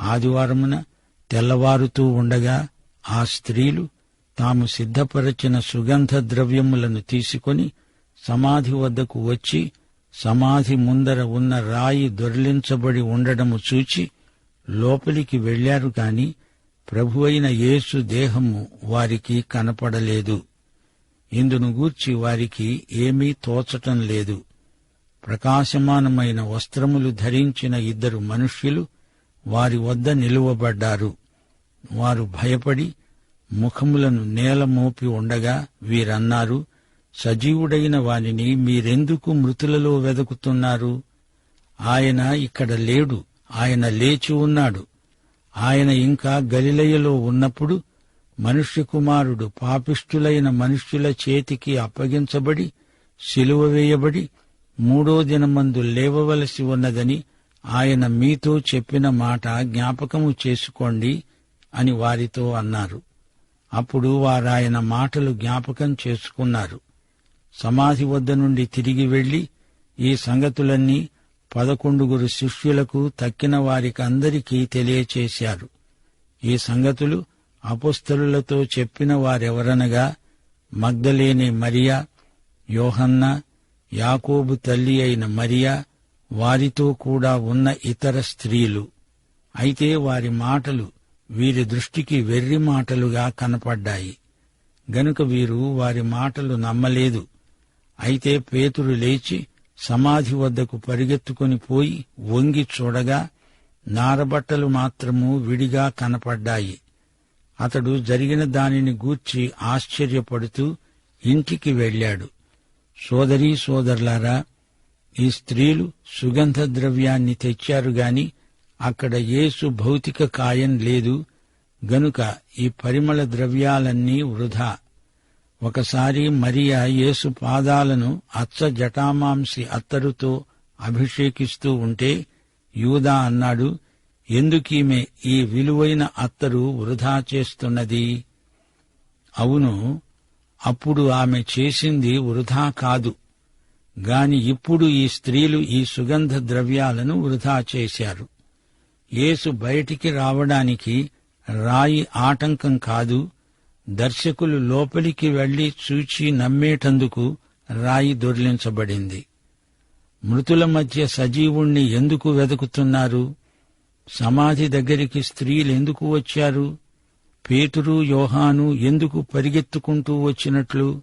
ఆదివారమున తెల్లవారుతూ ఉండగా ఆ స్త్రీలు తాము సిద్ధపరచిన సుగంధ ద్రవ్యములను తీసుకొని సమాధి వద్దకు వచ్చి సమాధి ముందర ఉన్న రాయి దొర్లించబడి ఉండడము చూచి లోపలికి వెళ్ళారు కాని ప్రభువైన యేసు దేహము వారికి కనపడలేదు. ఇందును గూర్చి వారికి ఏమీ తోచటం లేదు. ప్రకాశమానమైన వస్త్రములు ధరించిన ఇద్దరు మనుష్యులు వారి వద్ద నిలువబడ్డారు. వారు భయపడి ముఖములను నేల మోపి ఉండగా వీరన్నారు సజీవుడైన వానిని మీరెందుకు మృతులలో వెదుకుతున్నారు? ఆయన ఇక్కడ లేడు ఆయన లేచి ఉన్నాడు. ఆయన ఇంకా గలిలయలో ఉన్నప్పుడు మనుష్య కుమారుడు పాపిష్ఠులైన మనుష్యుల చేతికి అప్పగించబడి సిలువ వేయబడి మూడో దినమందు లేవవలసి ఉన్నదని ఆయన మీతో చెప్పిన మాట జ్ఞాపకము చేసుకోండి అని వారితో అన్నారు. అప్పుడు వారాయన మాటలు జ్ఞాపకం చేసుకున్నారు. సమాధి వద్ద నుండి తిరిగి వెళ్ళి ఈ సంగతులన్నీ పదకొండుగురు శిష్యులకు తక్కిన వారికి అందరికీ తెలియచేశారు. ఈ సంగతులు అపుస్తలులతో చెప్పిన వారెవరనగా మగ్ధలేని మరియా యోహన్న యాకోబు తల్లి అయిన మరియా వారితో కూడా ఉన్న ఇతర స్త్రీలు. అయితే వారి మాటలు వీరి దృష్టికి వెర్రి మాటలుగా కనపడ్డాయి. గనుక వీరు వారి మాటలు నమ్మలేదు. అయితే పేతురు లేచి సమాధి వద్దకు పరిగెత్తుకుని పోయి వంగి చూడగా నారబట్టలు మాత్రము విడిగా కనపడ్డాయి. అతడు జరిగిన దానిని గూర్చి ఆశ్చర్యపడుతూ ఇంటికి వెళ్ళాడు. సోదరీ సోదరులారా ఈ స్త్రీలు సుగంధ ద్రవ్యాన్ని తెచ్చారు గాని అక్కడ యేసు భౌతిక కాయం లేదు గనుక ఈ పరిమళ ద్రవ్యాలన్నీ వృధా. ఒకసారి మరియా యేసు పాదాలను అచ్చ జటామాంసి అత్తరుతో అభిషేకిస్తూ ఉంటే యూదా అన్నాడు ఎందుకీమె ఈ విలువైన అత్తరు వృధా చేస్తున్నది? అవును అప్పుడు ఆమె చేసింది వృధా కాదు. గాని ఇప్పుడు ఈ స్త్రీలు ఈ సుగంధ ద్రవ్యాలను వృధా చేశారు. యేసు బయటికి రావడానికి రాయి ఆటంకం కాదు దర్శకులు లోపలికి వెళ్ళి చూచి నమ్మేటందుకు రాయి దొర్లించబడింది. మృతుల మధ్య సజీవుణ్ణి ఎందుకు వెతుకుతున్నారు? సమాధి దగ్గరికి స్త్రీలు ఎందుకు వచ్చారు? పేతురు యోహాను ఎందుకు పరిగెత్తుకుంటూ వచ్చినట్లు?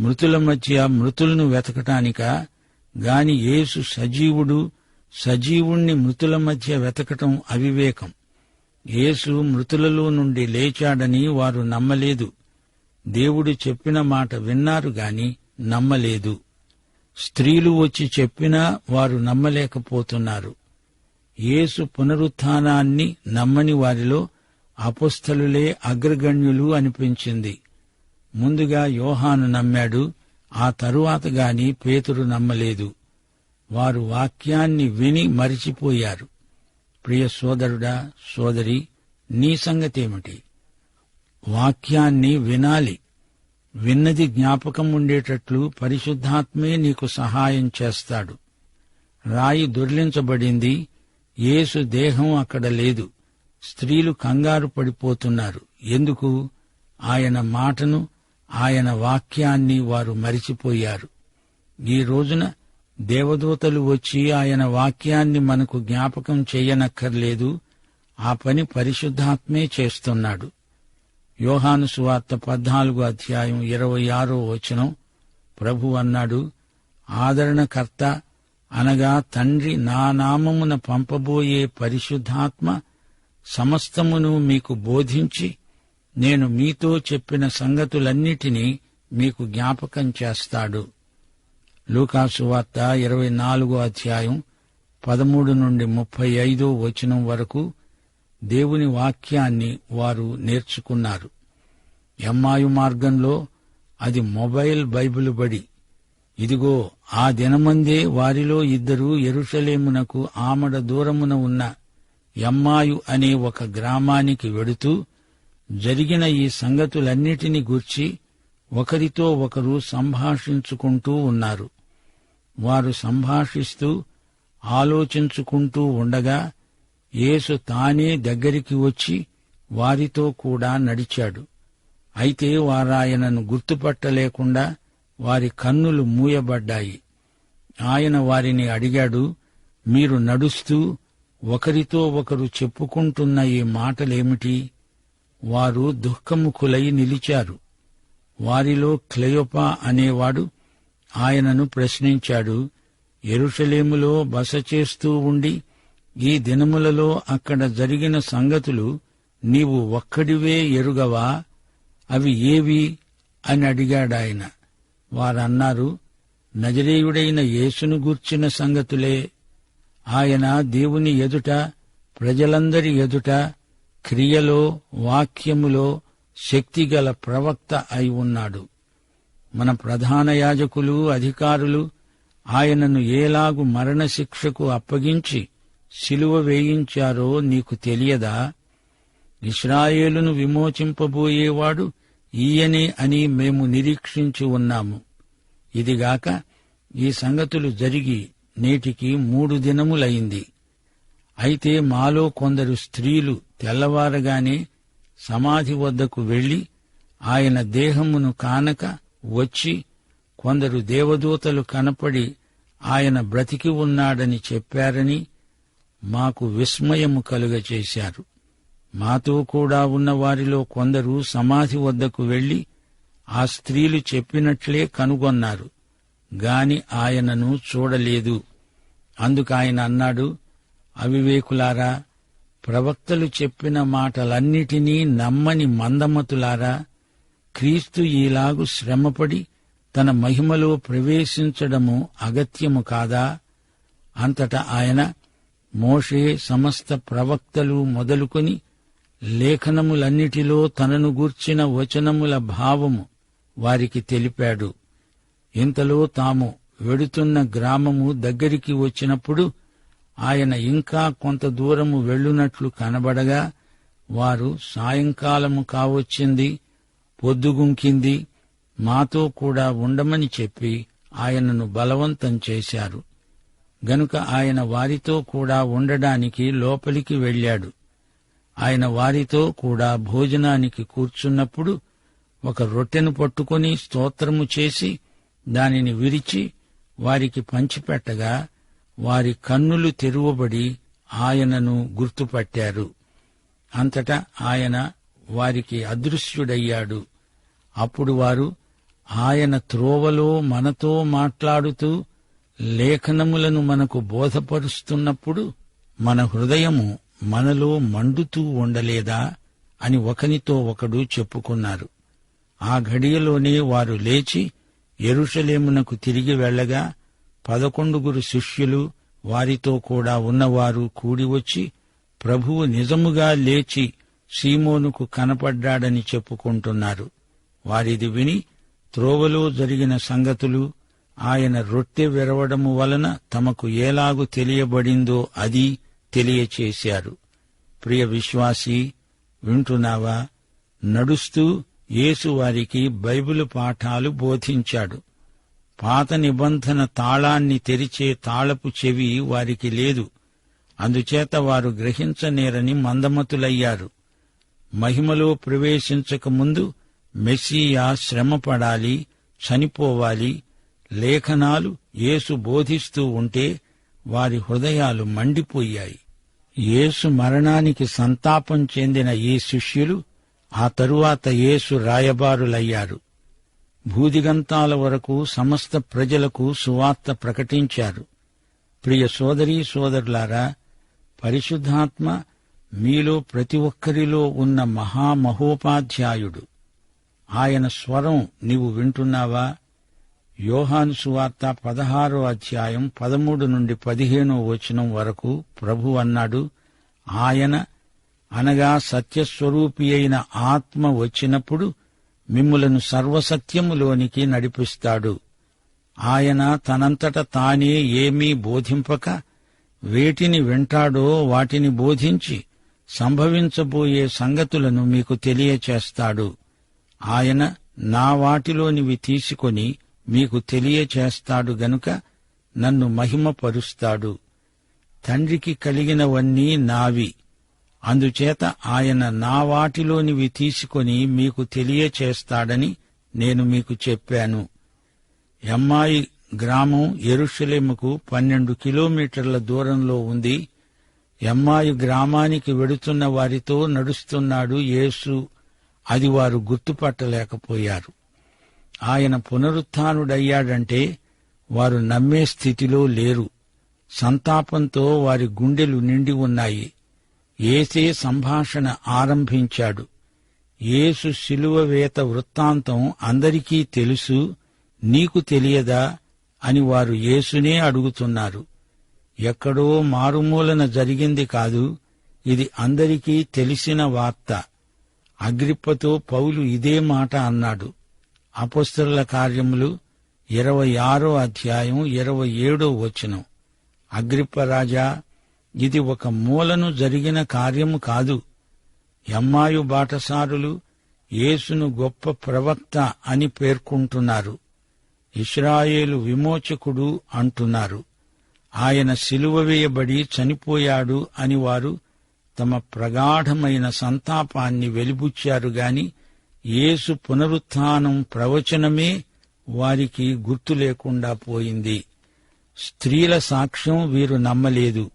మృతుల మధ్య మృతులను వెతకటానికా గాని యేసు సజీవుడు సజీవుణ్ణి మృతుల మధ్య వెతకటం అవివేకం. యేసు మృతులలో నుండి లేచాడని వారు నమ్మలేదు. దేవుడు చెప్పిన మాట విన్నారు గాని నమ్మలేదు. స్త్రీలు వచ్చి చెప్పినా వారు నమ్మలేకపోతున్నారు. యేసు పునరుత్థానాన్ని నమ్మని వారిలో అపుస్థలులే అగ్రగణ్యులు అనిపించింది. ముందుగా యోహాను నమ్మాడు ఆ తరువాత గాని పేతురు నమ్మలేదు. వారు వాక్యాన్ని విని మరిచిపోయారు. ప్రియ సోదరుడా సోదరి నీ సంగతేమిటి? వాక్యాన్ని వినాలి. విన్నది జ్ఞాపకం ఉండేటట్లు పరిశుద్ధాత్మే నీకు సహాయం చేస్తాడు. రాయి దొర్లించబడింది యేసు దేహం అక్కడ లేదు. స్త్రీలు కంగారు పడిపోతున్నారు. ఎందుకు? ఆయన మాటను ఆయన వాక్యాన్ని వారు మరిచిపోయారు. ఈ రోజున దేవదూతలు వచ్చి ఆయన వాక్యాన్ని మనకు జ్ఞాపకం చేయనక్కర్లేదు. ఆ పని పరిశుద్ధాత్మే చేస్తున్నాడు. యోహాను సువార్త పద్నాలుగు అధ్యాయం ఇరవై ఆరో వచనం ప్రభు అన్నాడు ఆదరణకర్త అనగా తండ్రి నా నామమున పంపబోయే పరిశుద్ధాత్మ సమస్తమును మీకు బోధించి నేను మీతో చెప్పిన సంగతులన్నిటినీ మీకు జ్ఞాపకం చేస్తాడు. లూకాసు వార్త ఇరవై నాలుగో అధ్యాయం పదమూడు నుండి ముప్పై ఐదో వచనం వరకు దేవుని వాక్యాన్ని వారు నేర్చుకున్నారు. ఎమ్మాయు మార్గంలో అది మొబైల్ బైబిల్ బడి. ఇదిగో ఆ దినమందే వారిలో ఇద్దరు ఎరుషలేమునకు ఆమడ దూరమున ఉన్న ఎమ్మాయు అనే ఒక గ్రామానికి వెడుతూ జరిగిన ఈ సంగతులన్నిటిని గూర్చి ఒకరితో ఒకరు సంభాషించుకుంటూ ఉన్నారు. వారు సంభాషిస్తూ ఆలోచించుకుంటూ ఉండగా యేసు తానే దగ్గరికి వచ్చి వారితో కూడా నడిచాడు. అయితే వారాయనను గుర్తుపట్టలేకుండా వారి కన్నులు మూయబడ్డాయి. ఆయన వారిని అడిగాడు మీరు నడుస్తూ ఒకరితో ఒకరు చెప్పుకుంటున్న ఈ మాటలేమిటి? వారు దుఃఖముఖులై నిలిచారు. వారిలో క్లెయోపా అనేవాడు ఆయనను ప్రశ్నించాడు ఎరుషలేములో బస చేస్తూ ఉండి ఈ దినములలో అక్కడ జరిగిన సంగతులు నీవు ఒక్కడివే ఎరుగవా? అవి ఏవి? అని అడిగాడాయన. వారన్నారు నజరేయుడైన యేసును గూర్చిన సంగతులే. ఆయన దేవుని ఎదుట ప్రజలందరి ఎదుట క్రియలో వాక్యములో శక్తిగల ప్రవక్త అయి ఉన్నాడు. మన ప్రధాన యాజకులు అధికారులు ఆయనను ఏలాగు మరణశిక్షకు అప్పగించి సిలువ వేయించారో నీకు తెలియదా? ఇస్రాయేలును విమోచింపబోయేవాడు ఈయనే అని మేము నిరీక్షించి ఉన్నాము. ఇదిగాక ఈ సంగతులు జరిగి నేటికి మూడు దినములైంది అయితే మాలో కొందరు స్త్రీలు తెల్లవారగానే సమాధి వద్దకు వెళ్ళి ఆయన దేహమును కానక వచ్చి కొందరు దేవదూతలు కనపడి ఆయన బ్రతికి ఉన్నాడని చెప్పారని మాకు విస్మయము కలుగచేశారు. మాతో కూడా ఉన్న వారిలో కొందరు సమాధి వద్దకు వెళ్ళి ఆ స్త్రీలు చెప్పినట్లే కనుగొన్నారు. గాని ఆయనను చూడలేదు. అందుకాయన అన్నాడు అవివేకులారా ప్రవక్తలు చెప్పిన మాటలన్నిటినీ నమ్మని మందమతులారా క్రీస్తు ఈలాగు శ్రమపడి తన మహిమలో ప్రవేశించడము అగత్యము కాదా? అంతటా ఆయన మోషే సమస్త ప్రవక్తలు మొదలుకొని లేఖనములన్నిటిలో తనను గూర్చిన వచనముల భావము వారికి తెలిపాడు. ఇంతలో తాము వెడుతున్న గ్రామము దగ్గరికి వచ్చినప్పుడు ఆయన ఇంకా కొంత దూరము వెళ్ళునట్లు కనబడగా వారు సాయంకాలము కావచ్చింది పొద్దుగుంకింది మాతో కూడా ఉండమని చెప్పి ఆయనను బలవంతం చేశారు. గనుక ఆయన వారితో కూడా ఉండడానికి లోపలికి వెళ్ళాడు. ఆయన వారితో కూడా భోజనానికి కూర్చున్నప్పుడు ఒక రొట్టెను పట్టుకుని స్తోత్రము చేసి దానిని విరిచి వారికి పంచిపెట్టగా వారి కన్నులు తెరువబడి ఆయనను గుర్తుపట్టారు. అంతటా ఆయన వారికి అదృశ్యుడయ్యాడు. అప్పుడు వారు ఆయన త్రోవలో మనతో మాట్లాడుతూ లేఖనములను మనకు బోధపరుస్తున్నప్పుడు మన హృదయము మనలో మండుతూ ఉండలేదా అని ఒకనితో ఒకడు చెప్పుకున్నారు. ఆ ఘడియలోనే వారు లేచి ఎరుషలేమునకు తిరిగి వెళ్ళగా పదకొండుగురు శిష్యులు వారితో కూడా ఉన్నవారు కూడివచ్చి ప్రభువు నిజముగా లేచి సీమోనుకు కనపడ్డాడని చెప్పుకుంటున్నారు. వారిది విని త్రోవలో జరిగిన సంగతులు ఆయన రొట్టె విరవడము వలన తమకు ఏలాగు తెలియబడిందో అది తెలియచేశారు. ప్రియ విశ్వాసి వింటున్నావా? నడుస్తూ యేసు వారికి బైబిలు పాఠాలు బోధించాడు. పాత నిబంధన తాళాన్ని తెరిచే తాళపు చెవి వారికి లేదు. అందుచేత వారు గ్రహించనేరని మందమతులయ్యారు. మహిమలో ప్రవేశించక ముందు మెస్సియా శ్రమపడాలి చనిపోవాలి లేఖనాలు యేసు బోధిస్తూ ఉంటే వారి హృదయాలు మండిపోయాయి. యేసు మరణానికి సంతాపం చెందిన ఈ శిష్యులు ఆ తరువాత యేసు రాయబారులయ్యారు. భూదిగంతాల వరకు సమస్త ప్రజలకు సువార్త ప్రకటించారు. ప్రియ సోదరీ సోదరులారా పరిశుద్ధాత్మ మీలో ప్రతి ఒక్కరిలో ఉన్న మహామహోపాధ్యాయుడు. ఆయన స్వరం నీవు వింటున్నావా? యోహాను సువార్త పదహారో అధ్యాయం పదమూడు నుండి పదిహేనో వచనం వరకు ప్రభు అన్నాడు ఆయన అనగా సత్యస్వరూపి అయిన ఆత్మ వచ్చినప్పుడు మిమ్ములను సర్వసత్యములోనికి నడిపిస్తాడు. ఆయన తనంతట తానే ఏమీ బోధింపక వేటిని వింటాడో వాటిని బోధించి సంభవించబోయే సంగతులను మీకు తెలియచేస్తాడు. ఆయన నా వాటిలోనివి తీసుకొని మీకు తెలియచేస్తాడు గనుక నన్ను మహిమపరుస్తాడు. తండ్రికి కలిగినవన్నీ నావి. అందుచేత ఆయన నా వాటిలోనివి తీసుకొని మీకు తెలియచేస్తాడని నేను మీకు చెప్పాను. ఎమ్మాయి గ్రామం ఎరుషలేముకు పన్నెండు కిలోమీటర్ల దూరంలో ఉంది. ఎమ్మాయి గ్రామానికి వెడుతున్న వారితో నడుస్తున్నాడు యేసు. అది వారు గుర్తుపట్టలేకపోయారు. ఆయన పునరుత్డయ్యాడంటే వారు నమ్మే స్థితిలో లేరు. సంతాపంతో వారి గుండెలు నిండి ఉన్నాయి. ఏసే సంభాషణ ఆరంభించాడు. ఏసు శిలువవేత వృత్తాంతం అందరికీ తెలుసు నీకు తెలియదా అని వారు యేసునే అడుగుతున్నారు. ఎక్కడో మారుమూలన జరిగింది కాదు ఇది అందరికీ తెలిసిన వార్త. అగ్రిప్పతో పౌలు ఇదే మాట అన్నాడు. అపస్తుల కార్యములు ఇరవై ఆరో అధ్యాయం ఇరవై ఏడో వచనం. అగ్రిప్ప రాజా ఇది ఒక మూలను జరిగిన కార్యము కాదు. ఎమ్మాయు బాటసారులు యేసును గొప్ప ప్రవక్త అని పేర్కొంటున్నారు. ఇస్రాయేలు విమోచకుడు అంటున్నారు. ఆయన సిలువ వేయబడి చనిపోయాడు అని వారు తమ ప్రగాఢమైన సంతాపాన్ని వెలిబుచ్చారు గాని యేసు పునరుత్థానం ప్రవచనమే వారికి గుర్తు లేకుండా పోయింది. స్త్రీల సాక్ష్యం వీరు నమ్మలేదు.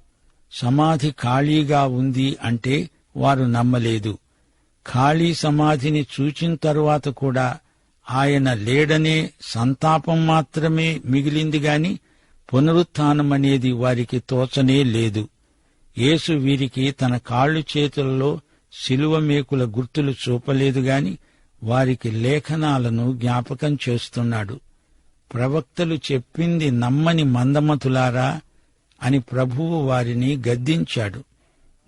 సమాధి ఖాళీగా ఉంది అంటే వారు నమ్మలేదు. ఖాళీ సమాధిని చూచిన తరువాత కూడా ఆయన లేడనే సంతాపం మాత్రమే మిగిలింది గాని పునరుత్నమనేది వారికి తోచనే లేదు. యేసు వీరికి తన కాళ్ళు చేతులలో శిలువ మేకుల గుర్తులు చూపలేదు గాని వారికి లేఖనాలను జ్ఞాపకం చేస్తున్నాడు. ప్రవక్తలు చెప్పింది నమ్మని మందమతులారా అని ప్రభువు వారిని గద్దించాడు.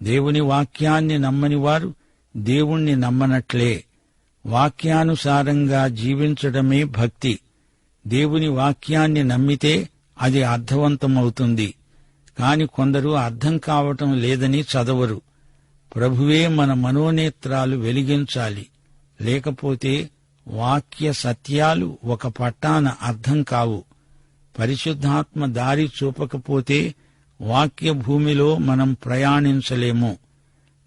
దేవుని వాక్యాన్ని నమ్మని వారు దేవుణ్ణి నమ్మనట్లే. వాక్యానుసారంగా జీవించడమే భక్తి. దేవుని వాక్యాన్ని నమ్మితే అది అర్థవంతమవుతుంది. కాని కొందరు అర్థం కావటం లేదని చదవరు. ప్రభువే మన మనోనేత్రాలు వెలిగించాలి. లేకపోతే వాక్య సత్యాలు ఒక పట్టాన అర్థం కావు. పరిశుద్ధాత్మ దారి చూపకపోతే వాక్య భూమిలో మనం ప్రయాణించలేము.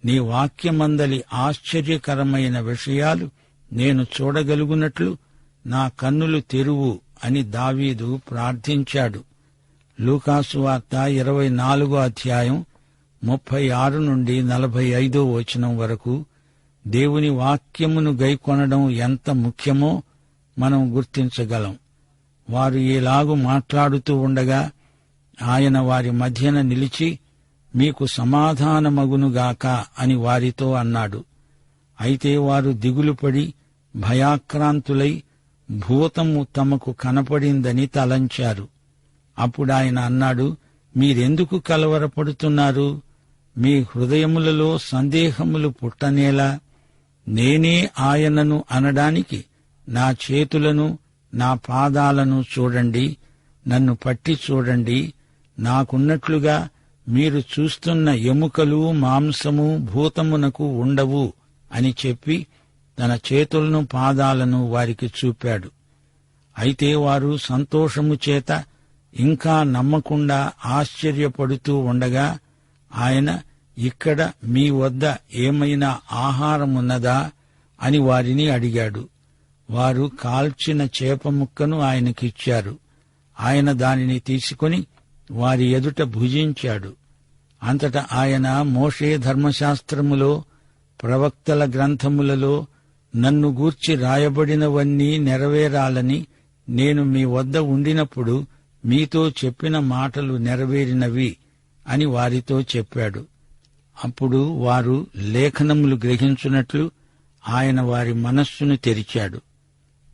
నీ వాక్యమందలి ఆశ్చర్యకరమైన విషయాలు నేను చూడగలుగునట్లు నా కన్నులు తెరువు అని దావీదు ప్రార్థించాడు. లూకాసు వార్త ఇరవై నాలుగో అధ్యాయం ముప్పై ఆరు నుండి నలభై ఐదో వచనం వరకు దేవుని వాక్యమును గైకొనడం ఎంత ముఖ్యమో మనం గుర్తించగలం. వారు ఈలాగు మాట్లాడుతూ ఉండగా ఆయన వారి మధ్యన నిలిచి మీకు సమాధానమగునుగాక అని వారితో అన్నాడు. అయితే వారు దిగులుపడి భయాక్రాంతులై భూతము తమకు కనపడిందని తలంచారు. అప్పుడాయన అన్నాడు మీరెందుకు కలవరపడుతున్నారు? మీ హృదయములలో సందేహములు పుట్టనేలా? నేనే ఆయనను అనడానికి నా చేతులను నా పాదాలను చూడండి నన్ను పట్టి చూడండి నాకున్నట్లుగా మీరు చూస్తున్న ఎముకలు మాంసము భూతమునకు ఉండవు అని చెప్పి తన చేతులను పాదాలను వారికి చూపాడు. అయితే వారు సంతోషము చేత ఇంకా నమ్మకుండా ఆశ్చర్యపడుతూ ఉండగా ఆయన ఇక్కడ మీ వద్ద ఏమైనా ఆహారమున్నదా అని వారిని అడిగాడు. వారు కాల్చిన చేప ముక్కను ఆయనకిచ్చారు. ఆయన దానిని తీసుకుని వారి ఎదుట భుజించాడు. అంతటా ఆయన మోషే ధర్మశాస్త్రములో ప్రవక్తల గ్రంథములలో నన్ను గూర్చి రాయబడినవన్నీ నెరవేరాలని నేను మీ వద్ద ఉండినప్పుడు మీతో చెప్పిన మాటలు నెరవేరినవి అని వారితో చెప్పాడు. అప్పుడు వారు లేఖనములు గ్రహించున్నట్లు ఆయన వారి మనస్సును తెరిచాడు.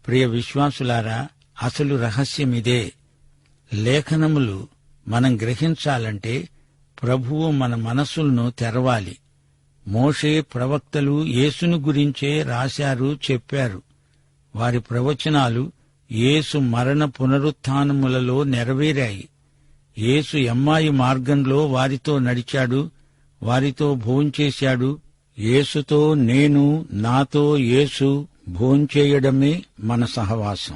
ప్రియ విశ్వాసులారా అసలు రహస్యమిదే. లేఖనములు మనం గ్రహించాలంటే ప్రభువు మన మనస్సులను తెరవాలి. మోషే ప్రవక్తలు యేసును గురించే రాశారు చెప్పారు. వారి ప్రవచనాలు యేసు మరణ పునరుత్నములలో నెరవేరాయి. యేసు ఎమ్మాయి మార్గంలో వారితో నడిచాడు వారితో భోంచేశాడు. యేసుతో నేను నాతో యేసు భోంచేయడమే మన సహవాసం.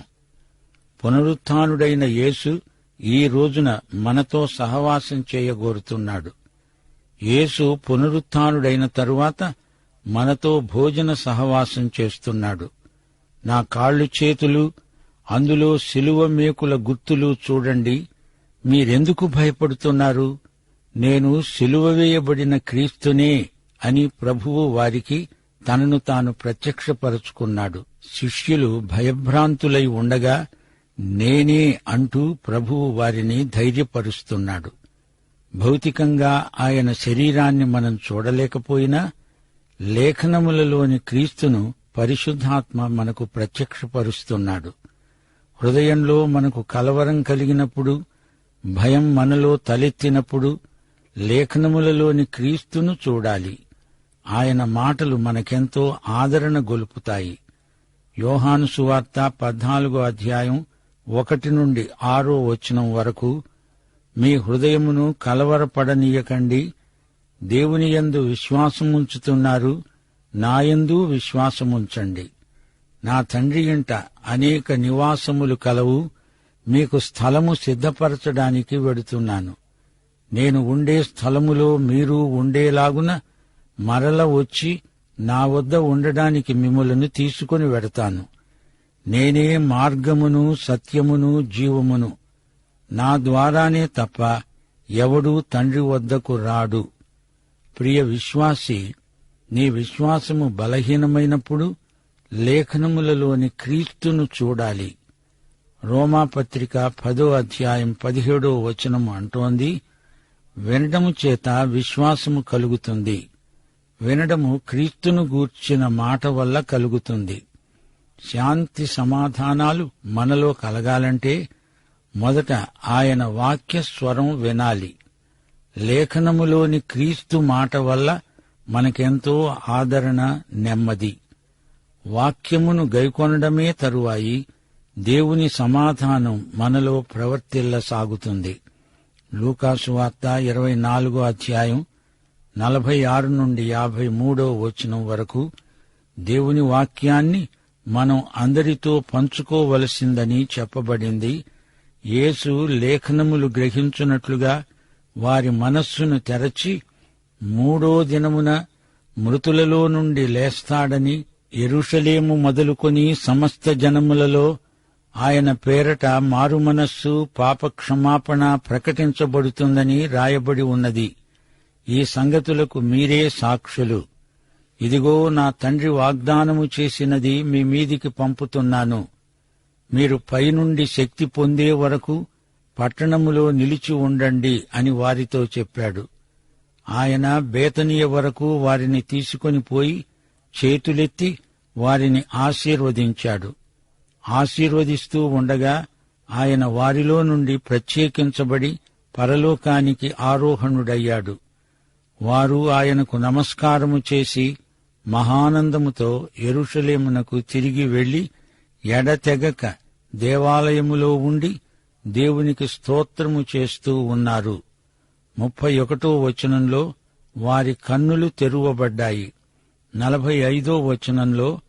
పునరుత్డైన యేసు ఈ రోజున మనతో సహవాసం చేయగోరుతున్నాడు. యేసు పునరుత్డైన తరువాత మనతో భోజన సహవాసం చేస్తున్నాడు. నా కాళ్ళు చేతులు అందులో శిలువ మేకుల గుర్తులు చూడండి. మీరెందుకు భయపడుతున్నారు? నేను సిలువ వేయబడిన క్రీస్తునే అని ప్రభువు వారికి తనను తాను ప్రత్యక్షపరుచుకున్నాడు. శిష్యులు భయభ్రాంతులై ఉండగా నేనే అంటూ ప్రభువు వారిని ధైర్యపరుస్తున్నాడు. భౌతికంగా ఆయన శరీరాన్ని మనం చూడలేకపోయినా లేఖనములలోని క్రీస్తును పరిశుద్ధాత్మ మనకు ప్రత్యక్షపరుస్తున్నాడు. హృదయంలో మనకు కలవరం కలిగినప్పుడు భయం మనలో తలెత్తినప్పుడు లేఖనములలోని క్రీస్తును చూడాలి. ఆయన మాటలు మనకెంతో ఆదరణ గొలుపుతాయి. యోహాను సువార్త పద్నాలుగో అధ్యాయం ఒకటి నుండి ఆరో వచనం వరకు మీ హృదయమును కలవరపడనీయకండి. దేవుని యందు విశ్వాసముంచుతున్నారు. నాయందు విశ్వాసముంచండి. నా తండ్రి ఇంట అనేక నివాసములు కలవు. మీకు స్థలము సిద్ధపరచడానికి వెడుతున్నాను. నేను ఉండే స్థలములో మీరు ఉండేలాగున మరల వచ్చి నా వద్ద ఉండడానికి మిమ్మలను తీసుకుని వెడతాను. నేనే మార్గమును సత్యమును జీవమును. నా ద్వారానే తప్ప ఎవడూ తండ్రి వద్దకు రాడు. ప్రియ విశ్వాసి నీ విశ్వాసము బలహీనమైనప్పుడు లేఖనములలోని క్రీస్తును చూడాలి. రోమాపత్రిక పదో అధ్యాయం పదిహేడో వచనం అంటోంది వినడము చేత విశ్వాసము కలుగుతుంది. వినడము క్రీస్తును గూర్చిన మాట వల్ల కలుగుతుంది. శాంతి సమాధానాలు మనలో కలగాలంటే మొదట ఆయన వాక్య స్వరం వినాలి. లేఖనములోని క్రీస్తు మాట వల్ల మనకెంతో ఆదరణ నెమ్మది. వాక్యమును గైకొనడమే తరువాయి. దేవుని సమాధానం మనలో ప్రవర్తిల్ల సాగుతుంది లూకాసు వార్త ఇరవై నాలుగో అధ్యాయం నలభై ఆరు నుండి యాభై మూడో వచనం వరకు దేవుని వాక్యాన్ని మనం అందరితో పంచుకోవలసిందని చెప్పబడింది. యేసు లేఖనములు గ్రహించున్నట్లుగా వారి మనస్సును తెరచి మూడో దినమున మృతులలో నుండి లేస్తాడని ఎరుషలేము మొదలుకొని సమస్త జనములలో ఆయన పేరట మారుమనస్సు పాపక్షమాపణ ప్రకటించబడుతుందని రాయబడి ఉన్నది. ఈ సంగతులకు మీరే సాక్షులు. ఇదిగో నా తండ్రి వాగ్దానము చేసినది మీ మీదికి పంపుతున్నాను. మీరు పైనుండి శక్తి పొందే వరకు పట్టణములో నిలిచి ఉండండి అని వారితో చెప్పాడు. ఆయన బేతనీయ వరకు వారిని తీసుకొని పోయి చేతులెత్తి వారిని ఆశీర్వదించాడు. ఆశీర్వదిస్తూ ఉండగా ఆయన వారిలో నుండి ప్రత్యేకించబడి పరలోకానికి ఆరోహణుడయ్యాడు. వారు ఆయనకు నమస్కారము చేసి మహానందముతో ఎరుషలేమునకు తిరిగి వెళ్ళి ఎడతెగక దేవాలయములో ఉండి దేవునికి స్తోత్రము చేస్తూ ఉన్నారు. ముప్పై ఒకటో వచనంలో వారి కన్నులు తెరువబడ్డాయి. నలభై ఐదో వచనంలో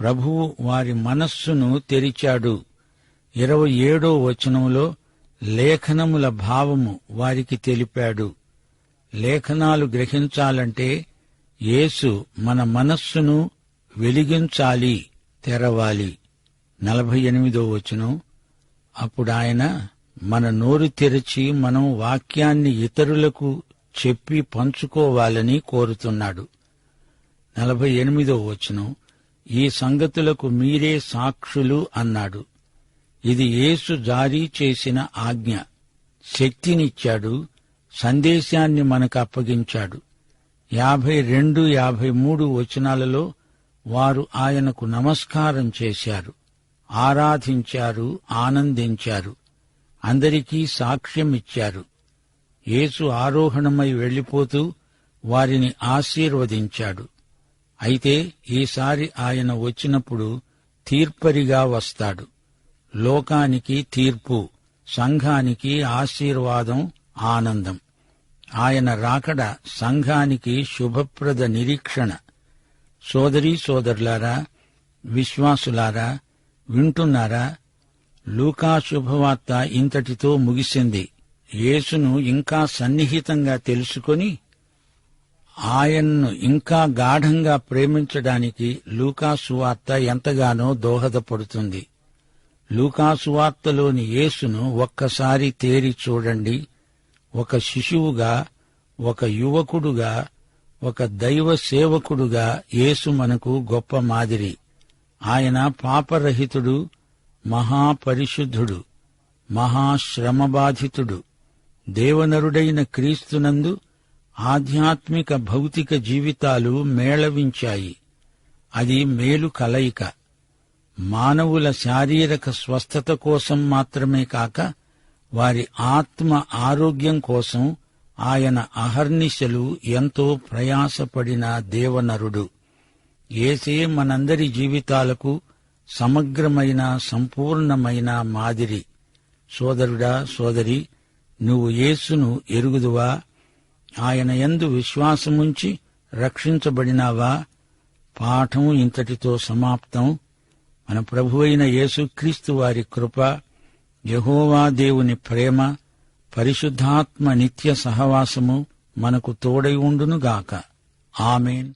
ప్రభువు వారి మనస్సును తెరిచాడు. ఇరవై ఏడో వచనంలో లేఖనముల భావము వారికి తెలిపాడు. లేఖనాలు గ్రహించాలంటే యేసు మన మనస్సును వెలిగించాలి తెరవాలి. నలభై ఎనిమిదో వచనం. అప్పుడు ఆయన మన నోరు తెరిచి మనం వాక్యాన్ని ఇతరులకు చెప్పి పంచుకోవాలని కోరుతున్నాడు. నలభై ఎనిమిదో వచనం. ఈ సంగతులకు మీరే సాక్షులు అన్నాడు. ఇది యేసు జారీ చేసిన ఆజ్ఞ. శక్తినిచ్చాడు. సందేశాన్ని మనకు అప్పగించాడు. యాభై రెండు యాభై మూడు వచనాలలో వారు ఆయనకు నమస్కారం చేశారు. ఆరాధించారు ఆనందించారు. అందరికీ సాక్ష్యం ఇచ్చారు యేసు ఆరోహణమై వెళ్ళిపోతూ వారిని ఆశీర్వదించాడు. అయితే ఈసారి ఆయన వచ్చినప్పుడు తీర్పరిగా వస్తాడు. లోకానికి తీర్పు సంఘానికి ఆశీర్వాదం ఆనందం. ఆయన రాకడ సంఘానికి శుభప్రద నిరీక్షణ. సోదరీ సోదరులారా విశ్వాసులారా వింటున్నారా? లూకా శుభవార్త ఇంతటితో ముగిసింది. యేసును ఇంకా సన్నిహితంగా తెలుసుకొని ఆయన్ను ఇంకా గాఢంగా ప్రేమించడానికి లూకాసువార్త ఎంతగానో దోహదపడుతుంది. లూకాసువార్తలోని యేసును ఒక్కసారి తేరి చూడండి. ఒక శిశువుగా ఒక యువకుడుగా ఒక దైవ సేవకుడుగా యేసు మనకు గొప్ప మాదిరి. ఆయన పాపరహితుడు మహాపరిశుద్ధుడు మహాశ్రమబాధితుడు. దేవనరుడైన క్రీస్తునందు ఆధ్యాత్మిక భౌతిక జీవితాలు మేళవించాయి. అది మేలు కలయిక. మానవుల శారీరక స్వస్థత కోసం మాత్రమే కాక వారి ఆత్మ ఆరోగ్యం కోసం ఆయన అహర్నిశలు ఎంతో ప్రయాసపడిన దేవనరుడు. ఏసే మనందరి జీవితాలకు సమగ్రమైన సంపూర్ణమైన మాదిరి. సోదరుడా సోదరి నువ్వు యేసును ఎరుగుదువా? ఆయన ఎందు విశ్వాసముంచి రక్షించబడినావా? పాఠం ఇంతటితో సమాప్తం. మన ప్రభువైన యేసుక్రీస్తు వారి కృప యహోవా దేవుని ప్రేమ పరిశుద్ధాత్మ నిత్య సహవాసము మనకు తోడై ఉండునుగాక. ఆమెన్.